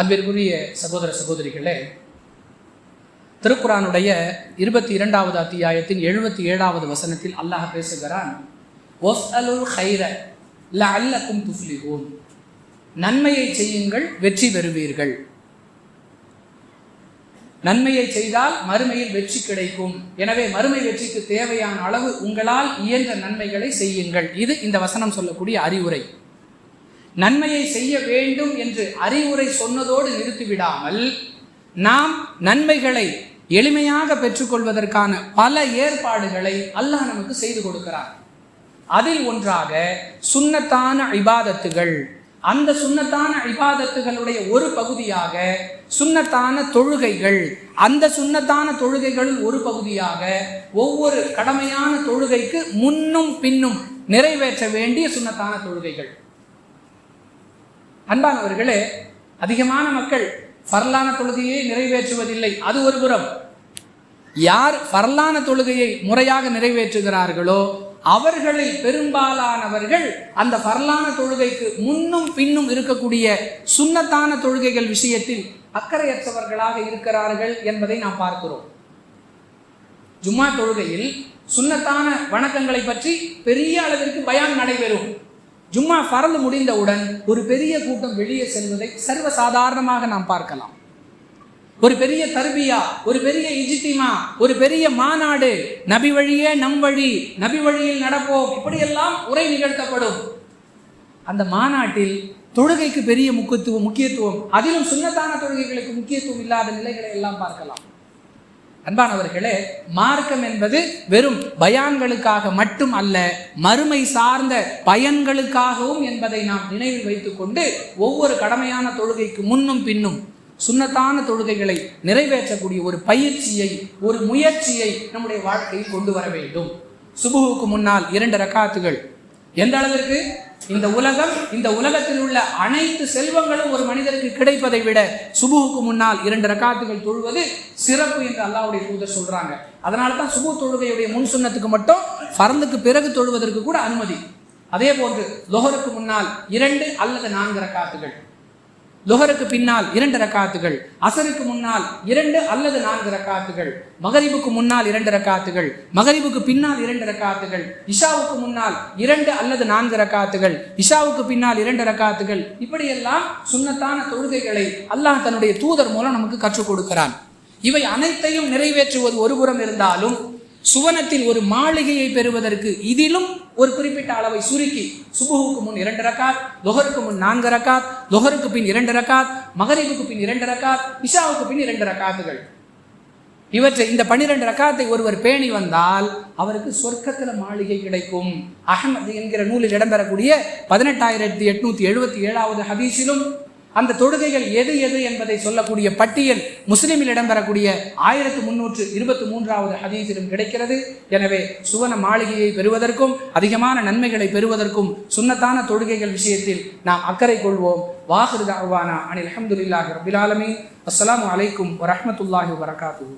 அன்பிற்குரிய சகோதர சகோதரிகளே திருக்குறானுடைய இருபத்தி இரண்டாவது அத்தியாயத்தின் எழுபத்தி ஏழாவது வசனத்தில் அல்லாஹ் பேசுகிறான் ஒஃப்அலுல் ஹைர லஅல்லக்கும் துஃப்லிஹூன் நன்மையை செய்யுங்கள் வெற்றி பெறுவீர்கள். நன்மையை செய்தால் மறுமையில் வெற்றி கிடைக்கும். எனவே மறுமை வெற்றிக்கு தேவையான அளவு உங்களால் இயன்ற நன்மைகளை செய்யுங்கள். இது இந்த வசனம் சொல்லக்கூடிய அறிவுரை. நன்மையை செய்ய வேண்டும் என்று அறிவுரை சொன்னதோடு நிறுத்திவிடாமல் நாம் நன்மைகளை எளிமையாக பெற்றுக்கொள்வதற்கான பல ஏற்பாடுகளை அல்லாஹ் நமக்கு செய்து கொடுக்கிறார் அதில் ஒன்றாக சுண்ணத்தான இபாதத்துகள். அந்த சுன்னத்தான இபாதத்துகளுடைய ஒரு பகுதியாக சுண்ணத்தான தொழுகைகள். அந்த சுன்னத்தான தொழுகைகளில் ஒரு பகுதியாக ஒவ்வொரு கடமையான தொழுகைக்கு முன்னும் பின்னும் நிறைவேற்ற வேண்டிய சுன்னத்தான தொழுகைகள். அன்பானவர்களே அதிகமான மக்கள் பரலான தொழுகையை நிறைவேற்றுவதில்லை. அது ஒரு புறம். யார் பரலான தொழுகையை முறையாக நிறைவேற்றுகிறார்களோ அவர்களில் பெரும்பாலானவர்கள் அந்த பரலான தொழுகைக்கு முன்னும் பின்னும் இருக்கக்கூடிய சுண்ணத்தான தொழுகைகள் விஷயத்தில் அக்கறையற்றவர்களாக இருக்கிறார்கள் என்பதை நாம் பார்க்கிறோம். ஜும்மா தொழுகையில் சுண்ணத்தான வணக்கங்களை பற்றி பெரிய அளவிற்கு பயான் நடைபெறும். ஜும்மா பறந்து முடிந்தவுடன் ஒரு பெரிய கூட்டம் வெளியே செல்வதை சர்வசாதாரணமாக நாம் பார்க்கலாம். ஒரு பெரிய தர்பியா ஒரு பெரிய இஜித்திமா ஒரு பெரிய மாநாடு நபி வழியே நம் வழி நபி வழியில் நடப்போம் இப்படியெல்லாம் உரை நிகழ்த்தப்படும். அந்த மாநாட்டில் தொழுகைக்கு பெரிய முக்கியத்துவம் முக்கியத்துவம் அதிலும் சுன்னத்தான தொழுகைகளுக்கு முக்கியத்துவம் இல்லாத நிலைகளை எல்லாம் பார்க்கலாம். அன்பானவர்களே மார்க்கம் என்பது வெறும் பயான்களுக்காக மட்டும் அல்ல மறுமை சார்ந்த பயன்களுக்காகவும் என்பதை நாம் நினைவில் வைத்துக்கொண்டு ஒவ்வொரு கடமையான தொழுகைக்கு முன்னும் பின்னும் சுன்னத்தான தொழுகைகளை நிறைவேற்றக்கூடிய ஒரு பயிற்சியை ஒரு முயற்சியை நம்முடைய வாழ்க்கையில் கொண்டு வர வேண்டும். சுபுகுக்கு முன்னால் இரண்டு ரக்காத்துகள். எந்த அளவிற்கு? இந்த உலகம் இந்த உலகத்தில் உள்ள அனைத்து செல்வங்களும் ஒரு மனிதருக்கு கிடைப்பதை விட சுபுவுக்கு முன்னால் இரண்டு ரக்காத்துகள் தொழுவது சிறப்பு என்று அல்லாவுடைய தூதர் சொல்றாங்க. அதனால தான் சுபு தொழுகையுடைய முன் சுண்ணத்துக்கு மட்டும் பரந்துக்கு பிறகு தொழுவதற்கு கூட அனுமதி. அதே போன்று லொஹருக்கு முன்னால் இரண்டு அல்லது நான்கு ரக்காத்துகள். லுஹருக்கு பின்னால் இரண்டு ரக்காத்துகள் அசருக்கு முன்னால் இரண்டு அல்லது நான்கு ரக்காத்துகள் மகரிபுக்கு முன்னால் இரண்டு ரக்காத்துகள் மகரிபுக்கு பின்னால் இரண்டு ரக்காத்துகள் இஷாவுக்கு முன்னால் இரண்டு அல்லது நான்கு ரக்காத்துகள் இஷாவுக்கு பின்னால் இரண்டு ரக்காத்துகள். இப்படியெல்லாம் சுன்னத்தான தொழுகைகளை அல்லாஹ் தன்னுடைய தூதர் மூலம் நமக்கு கற்றுக் கொடுக்கிறான். இவை அனைத்தையும் நிறைவேற்றுவது ஒருபுறம் இருந்தாலும் சுவனத்தில் ஒரு மாளிகையை பெறுவதற்கு இதிலும் ஒரு குறிப்பிட்ட அளவை சுருக்கி சுபுகுக்கு முன் இரண்டு ரக்காத் லொஹருக்கு முன் நான்கு ரக்காத் லொஹருக்கு பின் இரண்டு ரக்காத் மகரிபுக்கு பின் இரண்டு ரக்காத் இஷாவுக்கு பின் இரண்டு ரக்காத்துகள். இவற்றை இந்த பன்னிரண்டு ரக்காத்தை ஒருவர் பேணி வந்தால் அவருக்கு சொர்க்கத்தில் மாளிகை கிடைக்கும். அகமது என்கிற நூலில் இடம்பெறக்கூடிய பதினெட்டாயிரத்தி எட்நூத்தி எழுபத்தி ஏழாவது ஹதீஸிலும் அந்த தொழுகைகள் எது எது என்பதை சொல்லக்கூடிய பட்டியல் முஸ்லிமில் இடம்பெறக்கூடிய ஆயிரத்து முன்னூற்று இருபத்தி மூன்றாவது ஹதீஸிலும் கிடைக்கிறது. எனவே சுவன மாளிகையை பெறுவதற்கும் அதிகமான நன்மைகளை பெறுவதற்கும் சுன்னத்தான தொழுகைகள் விஷயத்தில் நாம் அக்கறை கொள்வோம். வாஹிருதாவானா அனில் அஹமதுல்லாஹி ரபிலாலமி அஸ்லாம் வலைக்கும் வரமத்துல்லாஹி வரகாத்து